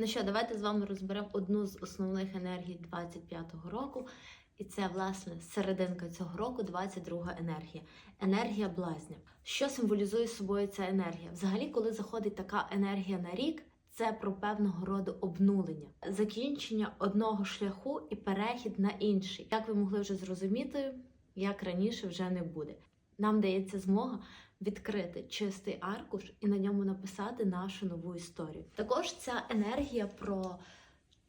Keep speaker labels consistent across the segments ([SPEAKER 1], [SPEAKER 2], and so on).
[SPEAKER 1] Ну що, давайте з вами розберемо одну з основних енергій 25-го року. І це, власне, серединка цього року, 22 енергія. Енергія блазня. Що символізує собою ця енергія? Взагалі, коли заходить така енергія на рік, це про певного роду обнулення, закінчення одного шляху і перехід на інший. Як ви могли вже зрозуміти, як раніше вже не буде. Нам дається змога відкрити чистий аркуш і на ньому написати нашу нову історію. Також ця енергія про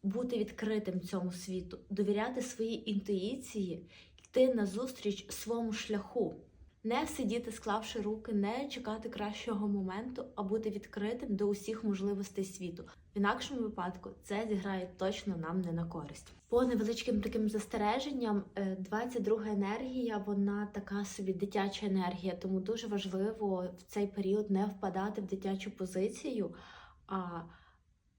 [SPEAKER 1] бути відкритим цьому світу, довіряти своїй інтуїції, йти назустріч своєму шляху, не сидіти, склавши руки, не чекати кращого моменту, а бути відкритим до усіх можливостей світу. В інакшому випадку це зіграє точно нам не на користь. По невеличким таким застереженням, е, 22 енергія, вона така собі дитяча енергія, тому дуже важливо в цей період не впадати в дитячу позицію, а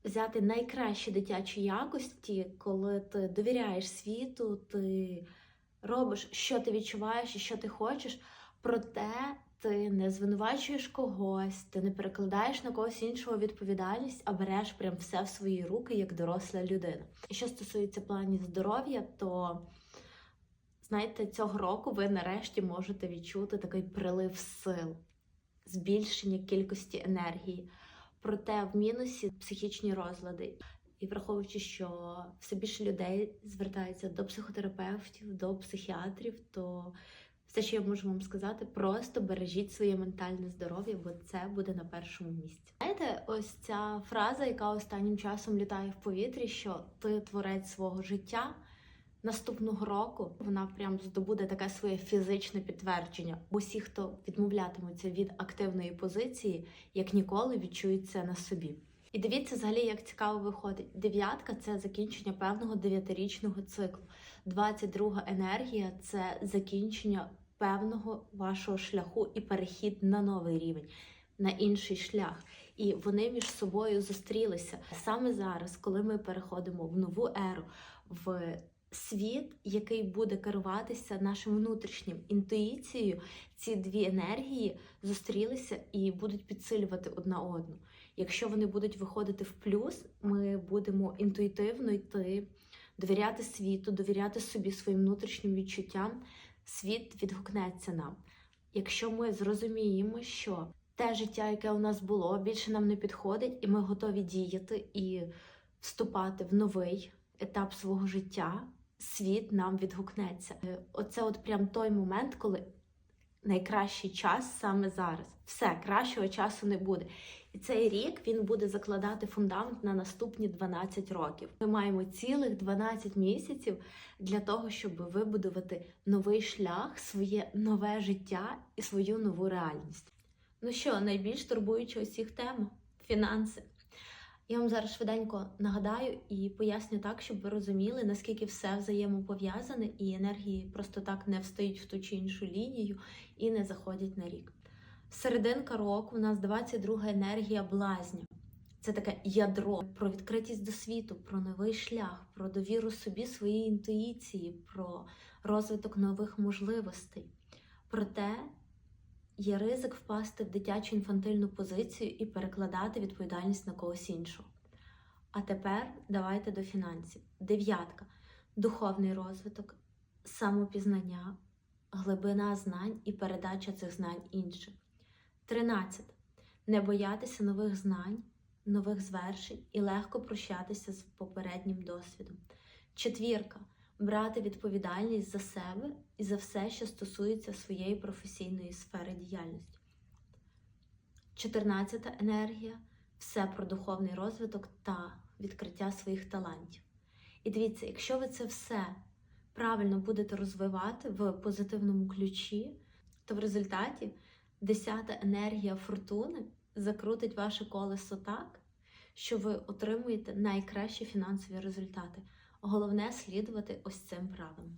[SPEAKER 1] взяти найкращі дитячі якості, коли ти довіряєш світу, ти робиш, що ти відчуваєш і що ти хочеш, проте ти не звинувачуєш когось, ти не перекладаєш на когось іншого відповідальність, а береш прям все в свої руки як доросла людина. І що стосується планів здоров'я, то знаєте, цього року ви нарешті можете відчути такий прилив сил, збільшення кількості енергії. Проте в мінусі психічні розлади. І враховуючи, що все більше людей звертаються до психотерапевтів, до психіатрів, то все, що я можу вам сказати, просто бережіть своє ментальне здоров'я, бо це буде на першому місці. Знаєте, ось ця фраза, яка останнім часом літає в повітрі, що ти творець свого життя. Наступного року вона прям здобуде таке своє фізичне підтвердження. Усі, хто відмовлятимуться від активної позиції, як ніколи відчують це на собі. І дивіться, взагалі, як цікаво виходить. Дев'ятка це закінчення певного дев'ятирічного циклу. 22 енергія це закінчення певного вашого шляху і перехід на новий рівень, на інший шлях. І вони між собою зустрілися саме зараз, коли ми переходимо в нову еру. в світ, який буде керуватися нашим внутрішнім інтуїцією, ці дві енергії зустрілися і будуть підсилювати одна одну. Якщо вони будуть виходити в плюс, ми будемо інтуїтивно йти, довіряти світу, довіряти собі своїм внутрішнім відчуттям, світ відгукнеться нам. Якщо ми зрозуміємо, що те життя, яке у нас було, більше нам не підходить, і ми готові діяти і вступати в новий етап свого життя світ нам відгукнеться. Е, Оце от прям той момент, коли найкращий час саме зараз. Все, кращого часу не буде. І цей рік він буде закладати фундамент на наступні 12 років. Ми маємо цілих 12 місяців для того, щоб вибудувати новий шлях, своє нове життя і свою нову реальність. Ну що, найбільш турбуюча усіх тема фінанси. Я вам зараз швиденько нагадаю і поясню так, щоб ви розуміли, наскільки все взаємопов'язане, і енергії просто так не встають в ту чи іншу лінію і не заходять на рік. Серединка року у нас 22 енергія блазня. Це таке ядро про відкритість до світу, про новий шлях, про довіру собі, своїй інтуїції, про розвиток нових можливостей. Проте є ризик впасти в дитячу інфантильну позицію і перекладати відповідальність на когось іншого. А тепер давайте до фінансів. Дев'ятка духовний розвиток, самопізнання, глибина знань і передача цих знань іншим. Тринадцять не боятися нових знань, нових звершень і легко прощатися з попереднім досвідом. Четвірка брати відповідальність за себе і за все, що стосується своєї професійної сфери діяльності. 14 енергія все про духовний розвиток та відкриття своїх талантів. І дивіться, якщо ви це все правильно будете розвивати в позитивному ключі, то в результаті 10 енергія фортуни закрутить ваше колесо так, що ви отримуєте найкращі фінансові результати. Головне слідувати ось цим правилам.